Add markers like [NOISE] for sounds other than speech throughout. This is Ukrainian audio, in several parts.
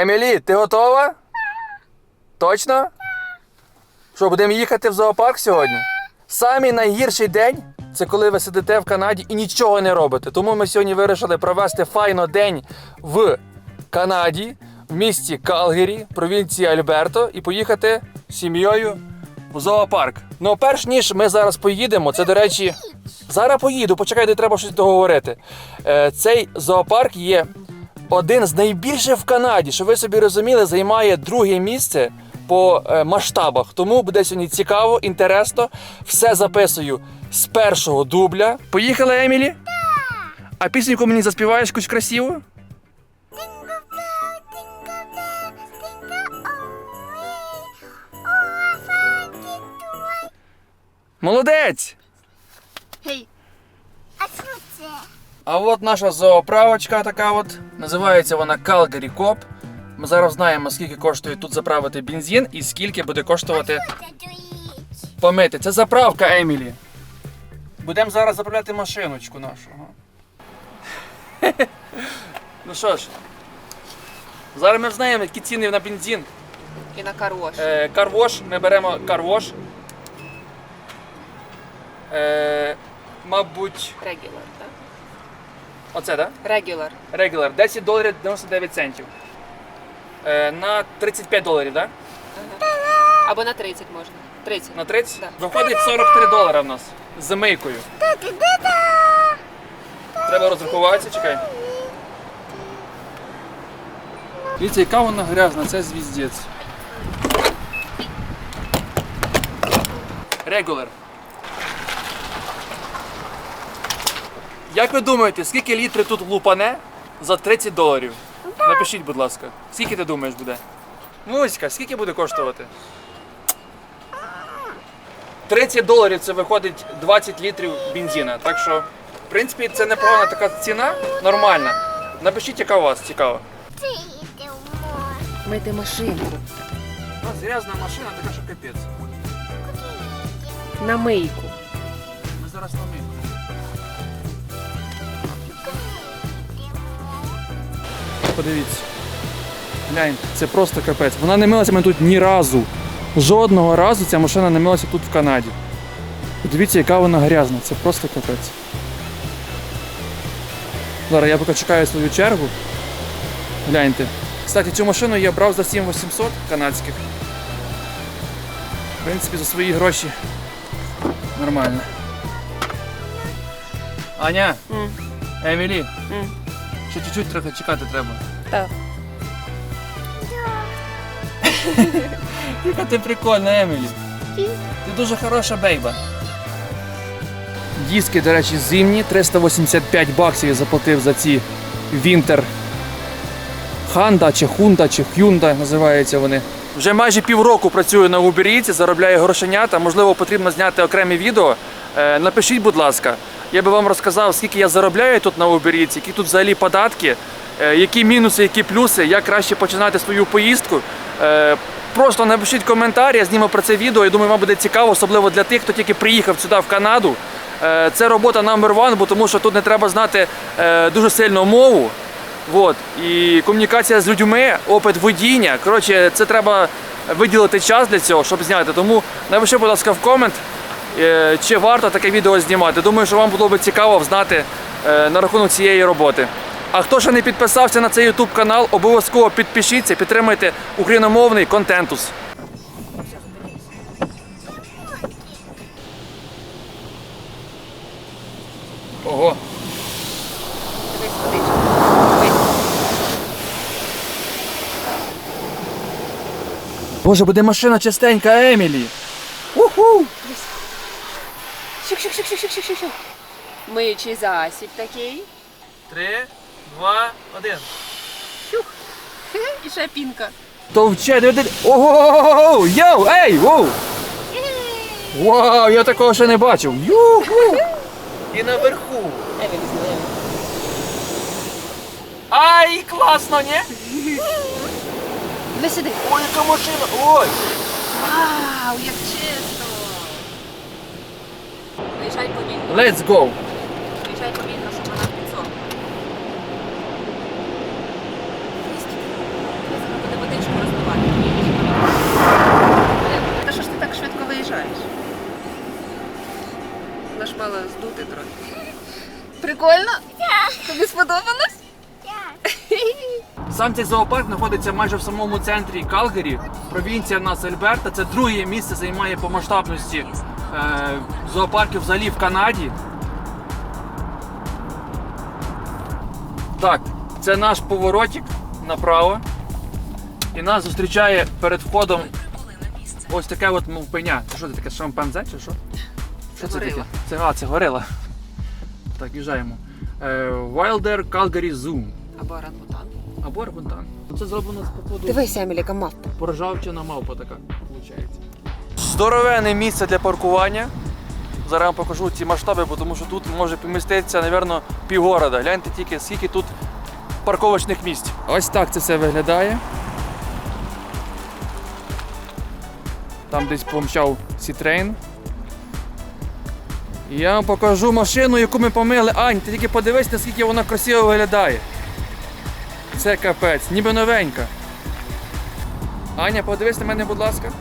Емілі, ти готова? Точно? Що, будемо їхати в зоопарк сьогодні? Самий найгірший день це коли ви сидите в Канаді і нічого не робите. Тому ми сьогодні вирішили провести файно день в Канаді, в місті Калгері, провінції Альберто, і поїхати з сім'єю в зоопарк. Ну, перш ніж ми зараз поїдемо, це, до речі, зараз поїду, почекайте, треба щось договорити. Е, цей зоопарк є один з найбільших в Канаді, що ви собі розуміли, займає друге місце по е, масштабах. Тому буде сьогодні цікаво, інтересно. Все записую з першого дубля. Поїхали, Емілі? А пісеньку мені заспіваєш якусь красиву? Молодець! Гей. А що це? А от наша зооправочка така от. Називається вона Calgary Cop. Ми зараз знаємо, скільки коштує тут заправити бензин і скільки буде коштувати помити. Це заправка, Емілі. Будемо зараз заправляти машиночку нашу. [LAUGHS] ну що ж, зараз ми знаємо, які ціни на бензин. І на карош. Е, карвош, ми беремо карвош. Е, мабуть, Регулар, так? Оце, так? Регулар. Regular 10 доларів 99 центів. Е, на 35 доларів, так? Або на 30 можна. 30. На 30? Да. Виходить 43 долара в нас з замийкою. Треба розрахуватися, чекай. Дивіться, яка вона грязна, це звіздець. Regular. Як ви думаєте, скільки літрів тут лупане за 30 доларів? Напишіть, будь ласка. Скільки ти думаєш буде? Муська, скільки буде коштувати? 30 доларів це виходить 20 літрів бензина. Так що, в принципі, це непогана така ціна, нормальна. Напишіть, яка у вас йдемо. Мити машинку. У нас грязна машина, така що капець. На мийку. Ми зараз на мийку. Подивіться. Гляньте, це просто капець. Вона не милася мене тут ні разу. Жодного разу ця машина не милася тут в Канаді. Подивіться, яка вона грязна, це просто капець. Зараз я поки чекаю свою чергу. Гляньте. Кстати, цю машину я брав за 7800 канадських. В принципі, за свої гроші нормально. Аня. Емілі, М. ще чуть-чуть трохи чекати треба. Так. [LAUGHS] Яка ти прикольна, Емілі. Ти дуже хороша бейба. Диски, до речі, зимні. 385 баксів я заплатив за ці Вінтер. Ханда чи Хунда чи Хюнда називаються вони. Вже майже півроку працюю на Uber Eats, заробляю грошенята. Можливо, потрібно зняти окреме відео. Е, Напишіть, будь ласка. Я би вам розказав, скільки я заробляю тут на Uber які тут взагалі податки, е, які мінуси, які плюси, як краще починати свою поїздку. Е, Просто напишіть коментар, я зніму про це відео. Я думаю, вам буде цікаво, особливо для тих, хто тільки приїхав сюди в Канаду. Е, Це робота one, бо тому що тут не треба знати дуже сильно мову. Вот. І комунікація з людьми, опит водіння. Коротше, це треба виділити час для цього, щоб зняти. Тому напиши, будь ласка, в комент, чи варто таке відео знімати. Думаю, що вам було б цікаво знати е, на рахунок цієї роботи. А хто ще не підписався на цей YouTube канал, обов'язково підпишіться, підтримайте україномовний контентус. Ого. Боже, буде машина чистенька, Емілі. Уху! Щук-щук-щук-щук-щук-щук. Миючий засіб такий. Три, два, один. [LAUGHS] І ще пінка. Товче, диви, диви. Ого! Йоу! Ей! Воу! Вау, я такого ще не бачив. Юху! І наверху. Ай, класно, ні? Іди сюди. Ой, яка машина! Ой! Вау, як чисто. Виїжджай повільно. Let's go! Виїжджай повільно, щоб вона не розбивати. Та що ж ти так швидко виїжджаєш? Вона мала здути трохи. Прикольно? Тобі сподобалось? Сам цей зоопарк знаходиться майже в самому центрі Калгарі. Провінція нас Альберта. Це друге місце займає по масштабності зоопарків взагалі в Канаді. Так, це наш поворотик направо. І нас зустрічає перед входом ось таке от мовпеня. Це що це таке шампанзе чи що? Що це таке? Це, а, це горила. Так, їжджаємо. Е, Wilder Calgary Zoo. Або орангутан. Або арбунтан. Це зроблено з походу Дивись, Еміліка, мавпа. поржавчина мавпа така, виходить. Здоровене місце для паркування. Зараз вам покажу ці масштаби, бо тому що тут може поміститися, напевно, півгорода. Гляньте тільки, скільки тут парковочних місць. Ось так це все виглядає. Там десь помчав Сітрейн. Я вам покажу машину, яку ми помили. Ань, ти тільки подивись, наскільки вона красиво виглядає. Це капець, ніби новенька. Аня, подивись на мене, будь ласка.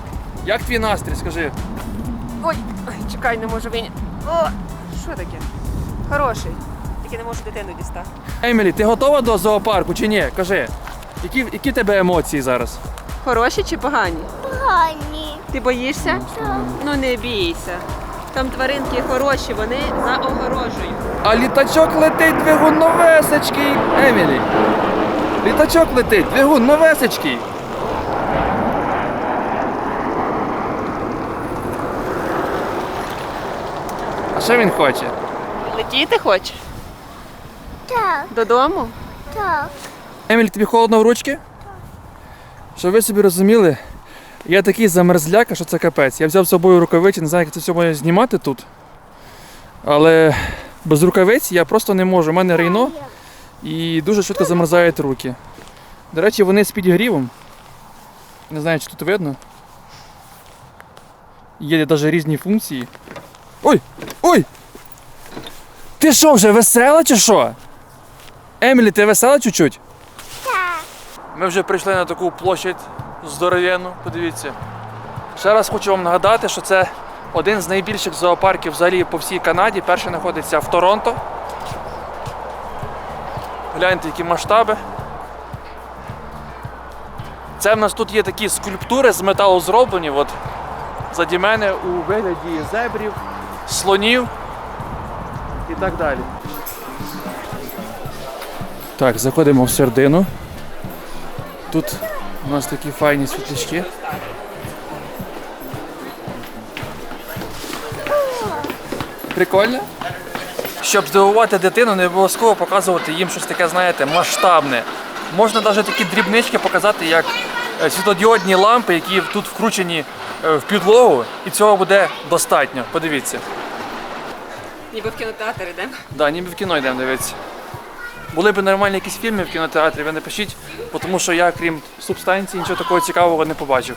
Як твій настрій, скажи? Ой, ой, чекай, не можу він. О, що таке? Хороший. Тільки не можу дитину дістати. Емілі, ти готова до зоопарку чи ні? Кажи. Які, які тебе емоції зараз? Хороші чи погані? Погані. Ти боїшся? Ну не бійся. Там тваринки хороші, вони за огорожею. А літачок летить, двигун новесечкий. Емілі. Літачок летить, двигун новесечкий. Що він хоче? Летіти хоче? Так, Додому? так. Еміль, тобі холодно в ручки? Щоб ви собі розуміли, я такий замерзляка, що це капець. Я взяв з собою рукавиці, не знаю, як це все має знімати тут. Але без рукавиць я просто не можу. У мене рейно і дуже швидко замерзають руки. До речі, вони з підігрівом. Не знаю, чи тут видно. Є навіть різні функції. Ой! Ой! Ти що, вже весела чи що? Емілі, ти весела чуть-чуть? Ми вже прийшли на таку площадь здоров'яну, подивіться. Ще раз хочу вам нагадати, що це один з найбільших зоопарків взагалі по всій Канаді. Перший знаходиться в Торонто. Гляньте, які масштаби. Це в нас тут є такі скульптури з металу зроблені. От, заді мене у вигляді зебрів, слонів і так далі. Так, заходимо в середину. Тут у нас такі файні світлячки. Прикольно. Щоб здивувати дитину, не обов'язково показувати їм щось таке, знаєте, масштабне. Можна навіть такі дрібнички показати, як е, світлодіодні лампи, які тут вкручені е, в підлогу, і цього буде достатньо. Подивіться. Ніби в кінотеатр йдемо. Да, ніби в кіно йдемо дивитися. Були б нормальні якісь фільми в кінотеатрі, ви напишіть, тому що я, крім субстанції, нічого такого цікавого не побачив.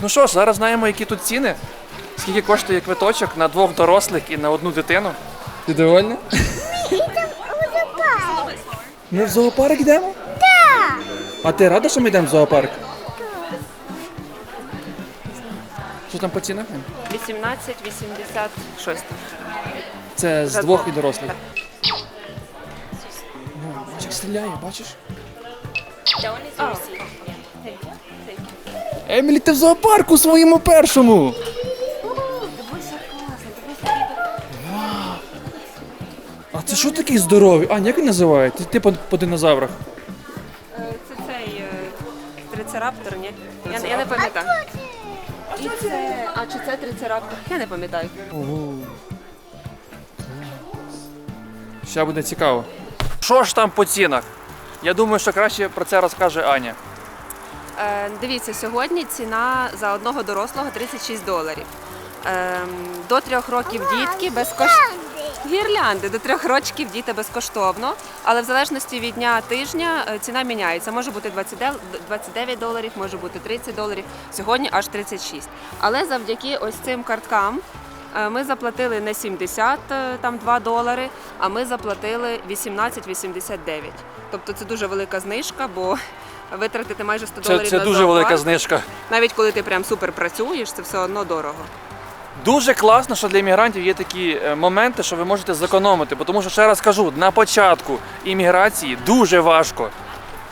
Ну що ж, зараз знаємо, які тут ціни. Скільки коштує квиточок на двох дорослих і на одну дитину. Ти довольна? Ми в зоопарк йдемо? Так. А ти рада, що ми йдемо в зоопарк? Що там по цінах? 18,86. Це з За двох і дорослих. Ну, бачиш, як стріляє, бачиш? А, Емілі, ти в зоопарку своєму першому. А це що такий здоровий? А, як він називає? Ти, ти по, по динозаврах. Е, Це цей е, трицераптор, ні? Я, я не пам'ятаю. Це, а чи це трицераптор? Я не пам'ятаю. Ого. Ще буде цікаво. Що ж там по цінах? Я думаю, що краще про це розкаже Аня. Е, дивіться, сьогодні ціна за одного дорослого 36 доларів. Е, до трьох років дітки безкоштовно. Гірлянди до трьох років діти безкоштовно, але в залежності від дня тижня е, ціна міняється. Може бути 29 29 доларів, може бути 30 доларів. Сьогодні аж 36. Але завдяки ось цим карткам е, ми заплатили не 70, е, там 2 долари, а ми заплатили 18,89. Тобто це дуже велика знижка, бо витратити майже 100 Це, доларів це на дуже велика знижка. Навіть коли ти прям супер працюєш, це все одно дорого. Дуже класно, що для іммігрантів є такі е, моменти, що ви можете зекономити. Бо Тому що ще раз кажу, на початку імміграції дуже важко.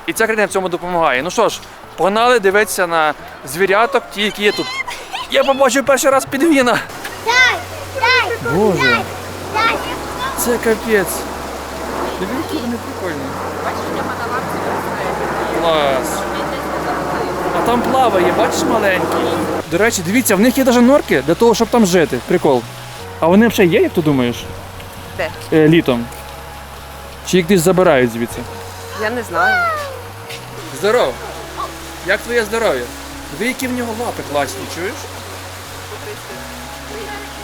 І ця країна в цьому допомагає. Ну що ж, погнали дивитися на звіряток, ті, які є тут. Я побачив перший раз підвіна. Дай, дай, Боже, дай. це капець. Які вони прикольні. Клас. Там плаває, бачиш маленький. До речі, дивіться, в них є навіть норки для того, щоб там жити. Прикол. А вони взагалі є, як ти думаєш? Де? Е, літом. Чи їх десь забирають звідси? Я не знаю. Здоров. Як твоє здоров'я? Диви, які в нього лапи класні, чуєш?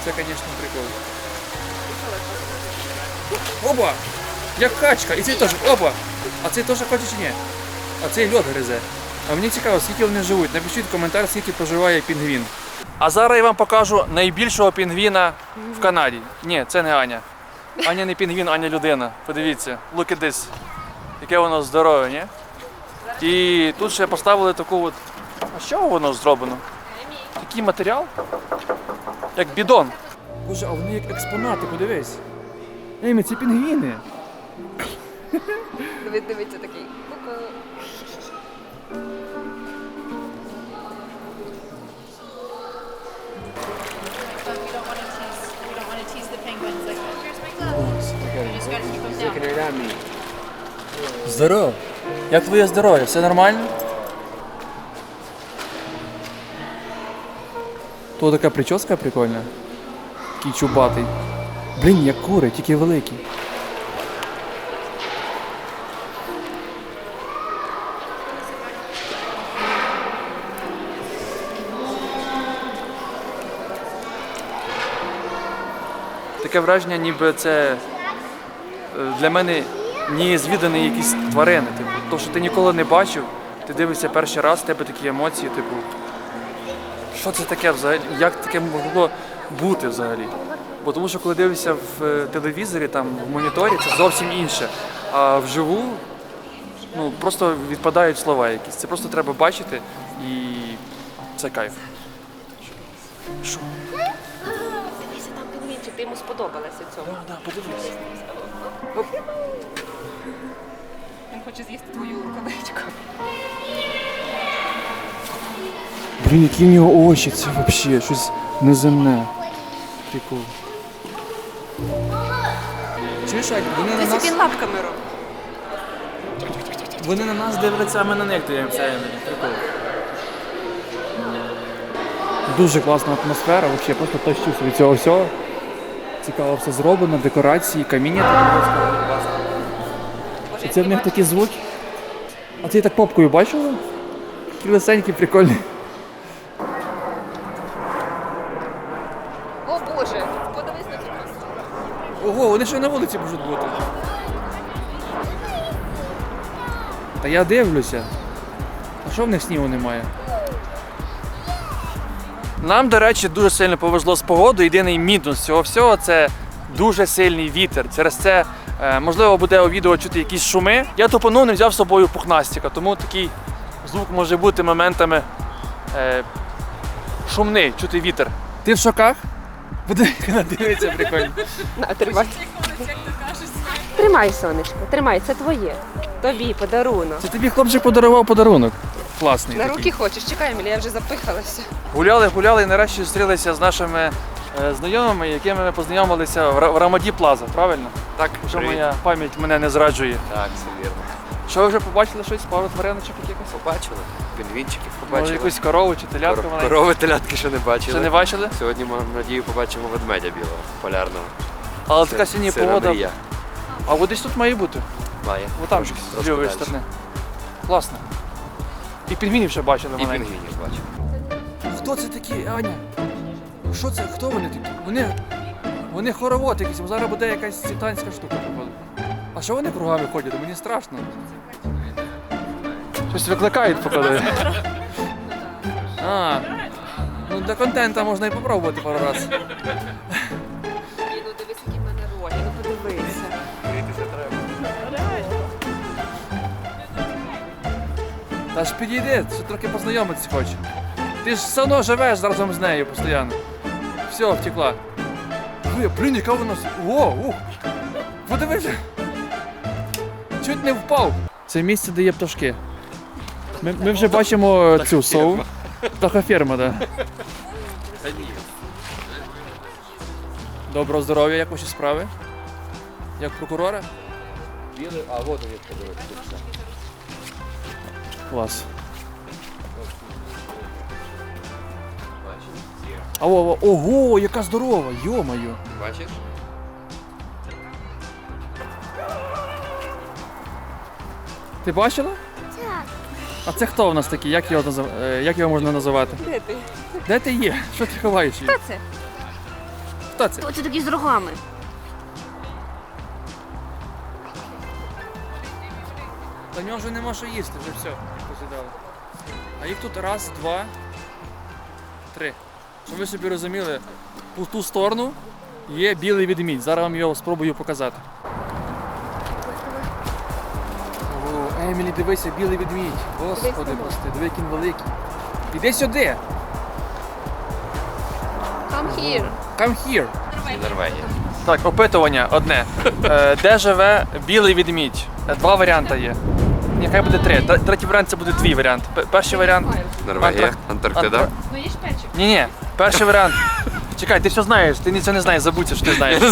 Це, звісно, прикол. Опа! Як качка! І цей теж. Опа! А цей теж хоче чи ні? А цей льод гризе. А мені цікаво, скільки вони живуть. Напишіть в коментар, скільки проживає пінгвін. А зараз я вам покажу найбільшого пінгвіна в Канаді. Ні, це не Аня. Аня не пінгвін, Аня людина. Подивіться, look at this. Яке воно здорове, ні? І тут ще поставили таку от. А з чого воно зроблено? Такий матеріал? Як бідон. Боже, а вони як експонати, подивись. Ей, це пінгвіни. Дивіться такий. Здорово. Як твоє здоров'я? Все нормально? То така прическа прикольна. Такий чубатий. Блін, як кури, тільки великі. Таке враження, ніби це е, для мене незвідані якісь тварини. Типу, то, що ти ніколи не бачив, ти дивишся перший раз, в тебе такі емоції, типу, що це таке взагалі? Як таке могло бути взагалі? Бо тому що коли дивишся в е, телевізорі, там в моніторі, це зовсім інше. А вживу ну, просто відпадають слова якісь. Це просто треба бачити і це кайф. Що? Ти йому сподобалася цьому. Да, да, подивись. Він хоче з'їсти твою рукавичку. Блін, які в нього очі, це взагалі щось неземне. Прикол. Чуєш, Ань, вони на нас, він лапками робить. вони на нас дивляться, а ми на них дивимося. Прикол. Дуже класна атмосфера, взагалі просто тащуся від цього всього. Цікаво все зроблено, декорації, каміння. І це в них такі звуки. А ти так попкою бачила? Такі лисенькі, прикольні. О Боже, подивись на цю красу. Ого, вони ще на вулиці можуть бути. Та я дивлюся. А що в них снігу немає? Нам, до речі, дуже сильно повезло з погодою. Єдиний мінус цього всього це дуже сильний вітер. Через це е, можливо буде у відео чути якісь шуми. Я тупону не взяв з собою пухнастика, тому такий звук може бути моментами е, шумний, чути вітер. Ти в шоках? Дивиться прикольно. На, тримай. Тримай, сонечко, тримай, це твоє. Тобі подарунок. Це тобі хлопчик подарував подарунок. Класний. На такий. руки хочеш, чекай, Емілі, я вже запихалася. Гуляли, гуляли і нарешті зустрілися з нашими е, знайомими, якими ми познайомилися в, Ра- в Рамаді Плаза, правильно? Так, Якщо привіт. моя пам'ять мене не зраджує. Так, все вірно. Що ви вже побачили щось? Пару твариночок якихось? Побачили? Пінгвінчиків Може, побачили. якусь корову чи телятку Кор- маленьку? Корови телятки ще не бачили. Ще не бачили? Сьогодні маємо надію побачимо ведмедя білого, полярного. Але Це- така сьогодні це погода. А от десь тут має бути. Має. От там Трошки- з трошки лівої далі. сторони. Класно. І пінгвінів ще бачили І маленьких. пінгвінів бачимо. Хто це такі, Аня? Що це? Хто вони такі? Вони. Вони хоровод якісь, зараз буде якась цитанська штука. походу. А що вони кругами ходять? Мені страшно. Щось викликають, походу. А. Ну для контента можна і попробувати пару разів. Та ж підійди, що трохи познайомитися хоче. Ти ж все одно живеш разом з нею постійно. Все, втекла. Ви, блін, яка вона. О, ух! Подивися! Чуть не впав. Це місце, де є пташки. Ми, ми вже бачимо цю сову. Птахоферма, так. Да. Доброго здоров'я, як ваші справи? Як прокурора? Білий, а вот він подивитися. Клас. А, о, о, ого, яка здорова, йо-моє. Бачиш? Ти бачила? Так. А це хто в нас такий? Як його, назив... е, як його можна називати? Де ти? Де ти є? Що ти ховаєш її? Хто це? Хто це? Оце такі з рогами. Та нього вже нема що їсти, вже все, посідали. А їх тут раз, два, три. Щоб ви собі розуміли, по ту сторону є білий відмідь. Зараз вам його спробую показати. О, Емілі, дивися, білий відмідь. Господи, прости, диви, який він великий. Іди сюди! Come here. Come here! Норвегія. Так, опитування одне. Е, Де живе білий відмідь? Е, Два варіанти є. Ні, хай буде три. Тр- Третій варіант це буде твій варіант. П- Перший варіант. Норвегія, Антарк- Антарктида. Антар- Ну печиво. Ні, ні. Перший варіант. Чекай, ти що знаєш? Ти нічого не знаєш, забудься, що ти знаєш.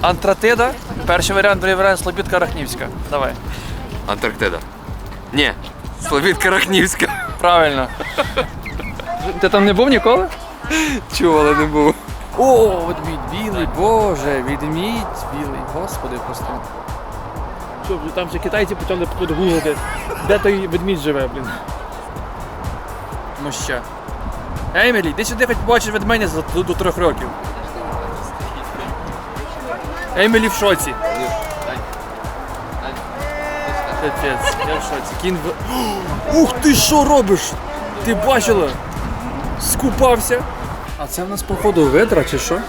Антарктида. Перший варіант, другий варіант Слобідка Рахнівська. Давай. Антарктида. Ні. Слобідка Рахнівська. Правильно. Ти там не був ніколи? Чув, але не був. О, ведмідь білий, боже, відмідь білий. Господи, просто. Що, там вже китайці почали гуглити, де той ведмідь живе, блін. Моща. Емілі, йди сюди хоч побачиш ведмедя за до, трьох років. Емілі в шоці. Капець, я в шоці. Кін в... [GASPS] Ух ти що робиш? Ти бачила? Скупався. А це в нас походу ведра чи що?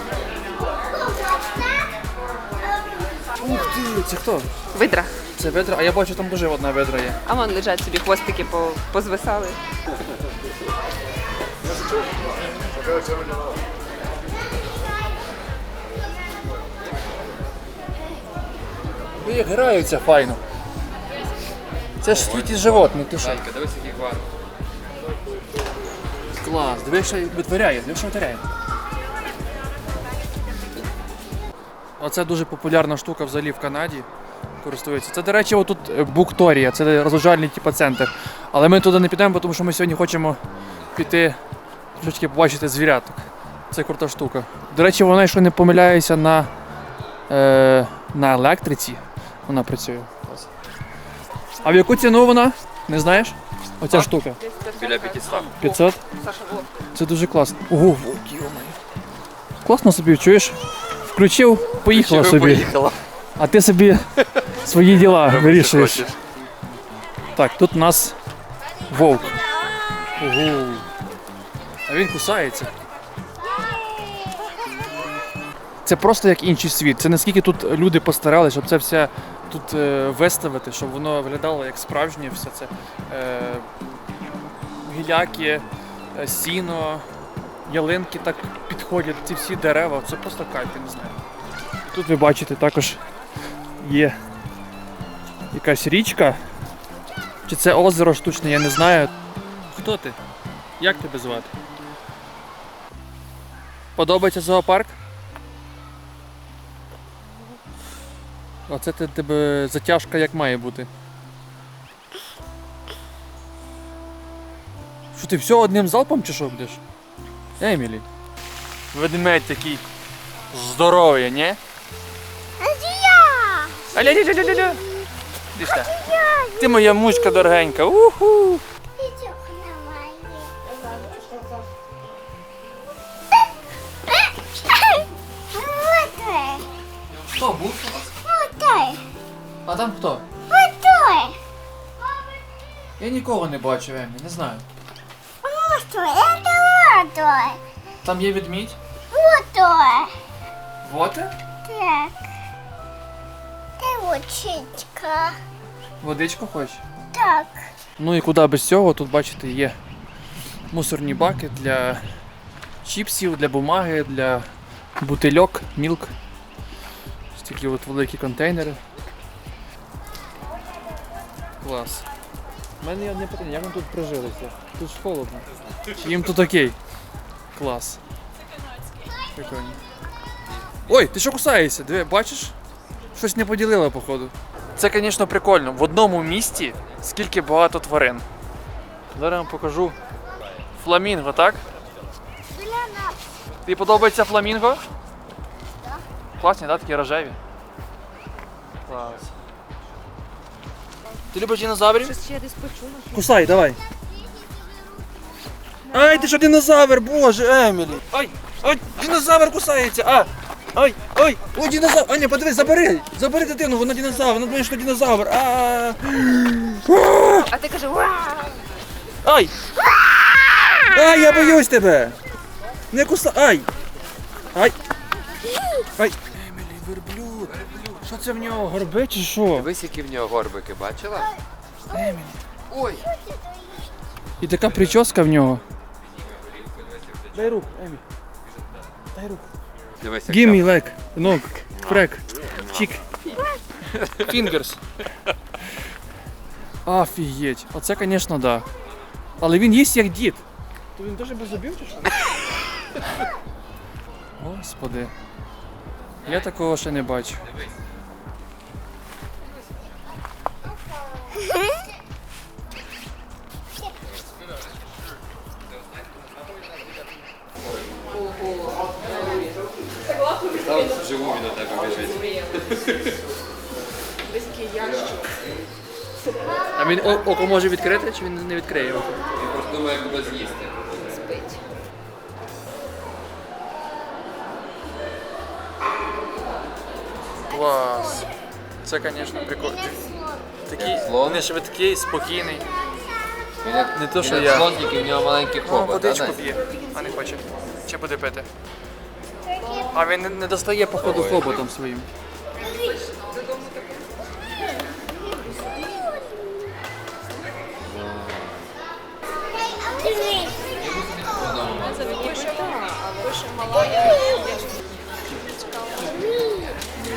Це хто? Видра. Це ведра, а я бачу там дуже одна ведра є. А вон лежать собі хвостики по, позвисали. Ви як граються файно. Це ж світ із животних, ти що? Дивись, який квар. Клас, дивись, що витворяє, дивись, що витворяє. Оце дуже популярна штука взагалі в Канаді. Користується. Це, до речі, отут е, Букторія, це розважальний типу, центр. Але ми туди не підемо, тому що ми сьогодні хочемо піти трошки побачити звіряток. Це крута штука. До речі, вона, якщо не помиляюся, на, е, на електриці вона працює. А в яку ціну вона? Не знаєш? Оця штука. Біля 500. 500? Це дуже класно. Ого. Класно собі, чуєш? Включив, поїхала собі. Поїхала. А ти собі свої діла вирішуєш. Так, тут у нас вовк. Ого. А він кусається. Це просто як інший світ. Це наскільки тут люди постаралися, щоб це все тут е, виставити, щоб воно виглядало як справжнє, все це е, гіляки, е, сіно, ялинки так підходять, ці всі дерева. Це просто кайф, я не знаю. Тут ви бачите також є якась річка. Чи це озеро штучне, я не знаю. Хто ти? Як тебе звати? Подобається зоопарк? Оце тебе затяжка як має бути. Що ти все одним залпом чи що будеш? Емілі. Ведмедь такий здоровий, ні? Я. Аля-ля-ля-ля-ля. Ти. Ти моя мучка дорогенька. Уху. Хто був? Вот той. А там хто? Вот той. Я нікого не бачу, Емі, не знаю. Вот той. Это вот той. Там є ведмідь. Вот той. Воти? Так. Дай водичка. Водичку хочеш? Так. Ну і куди без цього, тут бачите, є мусорні баки для чіпсів, для бумаги, для бутильок, мілк. Ось такі от великі контейнери. Клас. У мене є одне питання, як вони тут прижилися? Тут ж холодно. Чи їм тут окей? Клас. Прикольно. Ой, ти що кусаєшся? Диви, бачиш? Щось не поділила, походу. Це, звісно, прикольно. В одному місті скільки багато тварин. Зараз я вам покажу. Фламінго, так? Тобі подобається фламінго? Класні, так? Такі рожеві. Клас. Ти любиш динозаврів? Щось я десь почула. Кусай, давай. Ай, ти що динозавр, боже, Емілі. Ай, ай, динозавр кусається. А, ай, ай, ой, динозавр. Аня, подивись, забери. Забери дитину, вона динозавр, вона думає, що динозавр. А, А ти каже, уа! ай. Ай, я боюсь тебе. Не кусай. Ай. Ай. Ай. Емілі, верблюд. Що це в нього, горби чи що? Дивись, які в нього горбики, бачила? Емілі. Ой! І така прическа в нього. Дай руку, Емі. Дай руку. Дивись, як Give там. me leg. No, crack. Cheek. Fingers. [LAUGHS] Офігеть. Оце, звісно, да. Але він їсть як дід. То він теж без зубів чи що? [LAUGHS] Господи. Я такого ще не бачу. [LAUGHS] Там вживу він до тебе біжить. А він о- око може відкрити, чи він не відкриє око? Він просто думає, як тебе з'їсти. Спить. Клас. Це, звісно, прикольно. Такий слон. не швидкий, спокійний. Він як, Не то, що він я. слон, тільки в нього маленький О, хобот. водичку п'є, а не хоче. Чи буде пити? А він не- достає, походу, хоботом своїм.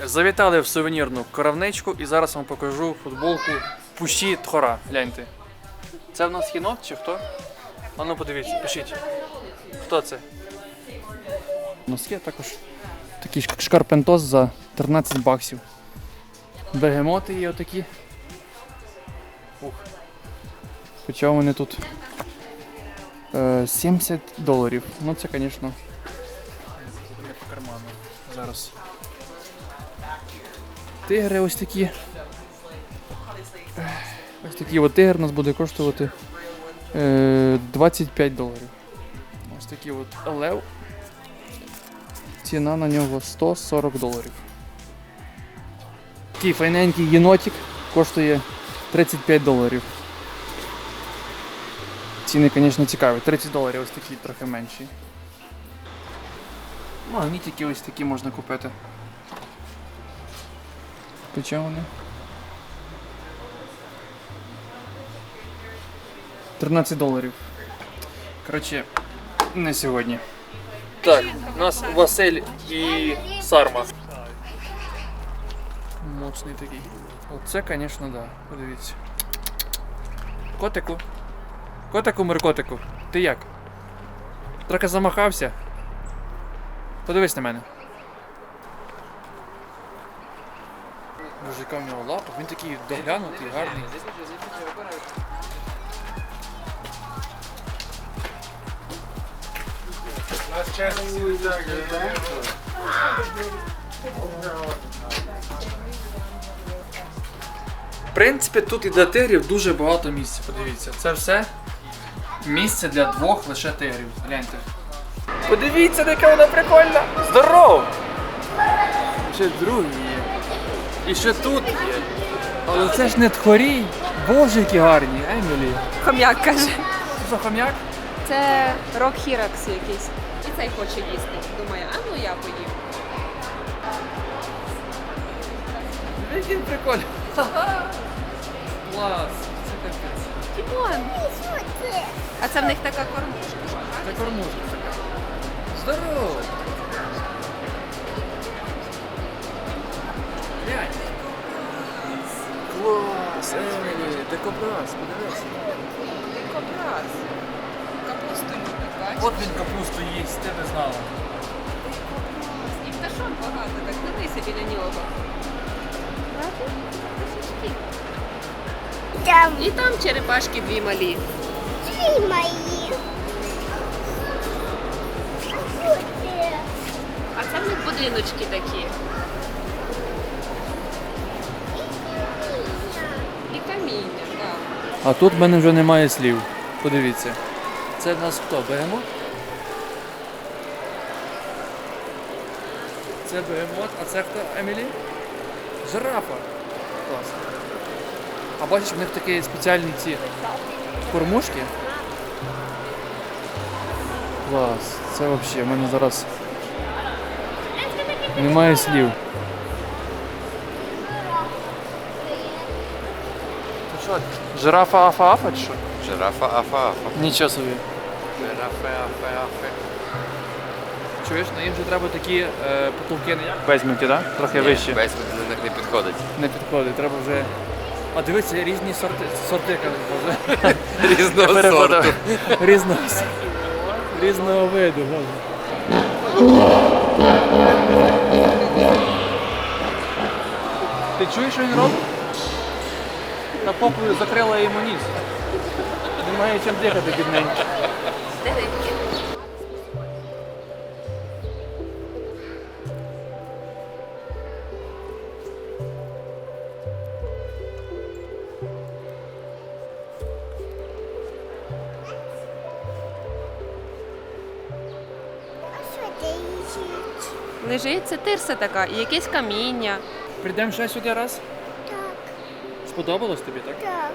Завітали в сувенірну коровничку і зараз вам покажу футболку Пущі Тхора. Гляньте. Це в нас єнот чи хто? А ну подивіться, пишіть. Хто це? Носки також такий шк- шкарпентоз за 13 баксів. Бегемоти є отакі. Ух. Хоча вони тут е, 70 доларів. Ну це, звісно, зараз. Тигри ось такі. Ось такий от тигр нас буде коштувати е, 25 доларів. Ось такий от лев. Ціна на нього 140 доларів. Такий файненький єнотик коштує 35 доларів. Ціни, звісно, цікаві. 30 доларів ось такі трохи менші. Магнітики ось такі можна купити. Почем вони? 13 доларів. Коротше, не сьогодні. Так, у нас Василь і Сарма. Моцний такий. Оце, звісно, да. Подивіться. Котику. Котику, меркотику. Ти як? Трохи замахався. Подивись на мене. Боже, яка в нього лапа, він такий доглянутий, гарний. В принципі, тут і для тигрів дуже багато місця. Подивіться, це все місце для двох лише тигрів. Гляньте. Подивіться, яка вона прикольна! Здоров! Ще другий є. І ще тут є. Але це ж не тхорій. Боже, які гарні, Емілі. Хом'як каже. Що за хом'як? Це рок хіракс якийсь. І цей хоче їсти. Думає, а ну я поїм. Який він прикольний. Клас. Це капець. Тімон. А це в них така кормушка. Це кормушка така. Здорово! Глянь. Клас, так Дикобраз, подивися. Дикобраз. От він капусту їсть, ти не знала. І пташок багато, так дивися біля нього. Там І там черепашки дві малі. дві мої. А це в них будиночки такі. І каміння, так. А тут в мене вже немає слів. Подивіться. Це в нас хто? Бегемот? Це бегемот, а це хто, Емілі? Жирафа. Клас. А бачиш, в них такі спеціальні ці кормушки. Клас. Це взагалі, в мене зараз немає слів. Жирафа афа-афа чи що? Жирафа, афа, афа. Нічого собі. Жирафа, афа, афа. Чуєш, ну їм же треба такі е, потолки не як безмінки, так? Трохи вищі. Весь до них не підходить. Не підходить, треба вже. А дивіться, різні сорти, сорти кажуть, боже. [LAUGHS] Різного сорту. [LAUGHS] Різного, різного виду, боже. Ти чуєш, що він робить? На попу закрила йому ніс. Немає чим дихати бідненько. Їздиш? Лежить це тирса така, і якесь каміння. Прийдемо ще сюди раз. Так, Сподобалось тобі, так? так.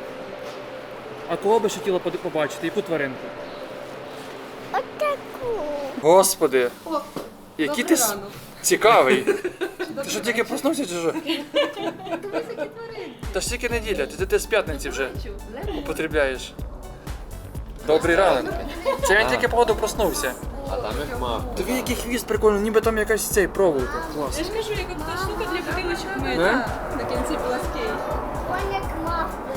А кого би ще хотіла побачити? Яку тваринку? Отаку. Господи! Який ти с- цікавий. [LAUGHS] Ти що тільки проснувся чи що? Та ж тільки неділя, ти, ти з п'ятниці вже употребляєш. Добрий ранок. Це він тільки походу проснувся. А там їх мав. Тобі який хвіст прикольний, ніби там якась цей проволока. Клас. Я ж кажу, як та штука для бутилочок мита. На кінці плаский. Он як мавпи.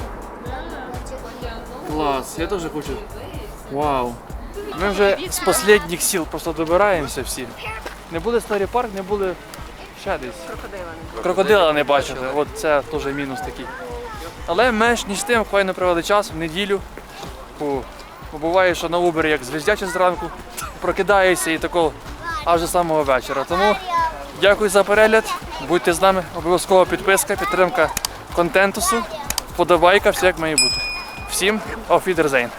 Клас, я теж хочу. Вау. Ми вже з останніх сіл просто добираємося всі. Не буде старий парк, не буде ще десь. Крокодила не Крокодила не бачили, от це теж мінус такий. Але менш ніж тим, файно провели час в неділю. Буває, що на Убері як звіздяче зранку, прокидаєшся і тако аж до самого вечора. Тому дякую за перегляд. Будьте з нами. Обов'язково підписка, підтримка контентусу, вподобайка, все як має бути. Всім auf Wiedersehen.